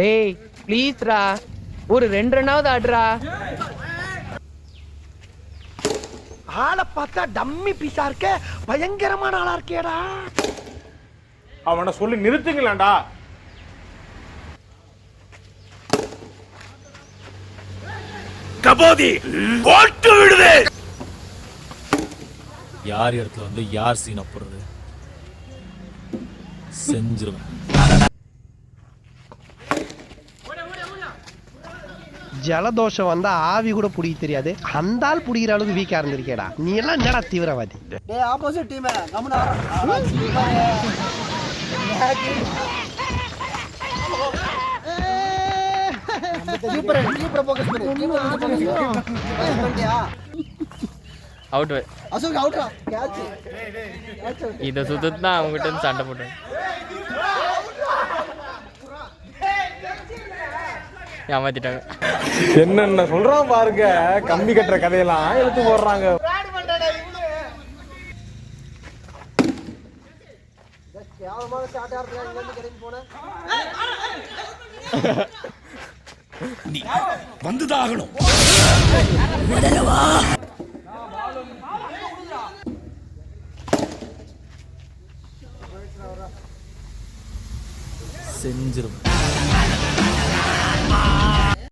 டேய் ப்ளீஸ்ரா ஒரு ரெண்டு ரன்னாவது ஆடுறா. ஆளை பார்த்தா டம்மி பீஸா இருக்க பயங்கரமான ஆளா இருக்கேடா அவனை சொல்லி நிறுத்துங்களேன்டா. கபோதி போட்டு விடுவே யார் இடத்துல வந்து யார் சீனை போடுறது? செஞ்சிருவேன். ஜலதோஷம் வந்தா ஆவி கூட புடிக்க தெரியாது. அந்த ஆள் புடிக்கிற அளவுக்கு வீக்கா இருந்திருக்கேடா. நீ எல்லாம் என்னடா தீவிரவாதி? அவுட் அசோக் அவுட்ரா கேட்ச் கேட்ச் இதை சுத்தத்து தான் அவங்ககிட்ட இருந்து சண்டை போட்டேன். ஏமாத்திட்டாங்க. என்னென்ன சொல்றான் பாருங்க. கம்பி கட்டுற கதையெல்லாம் எடுத்து போடுறாங்க. கேவலமான ஷாட் ஆடுறா இங்க Come on!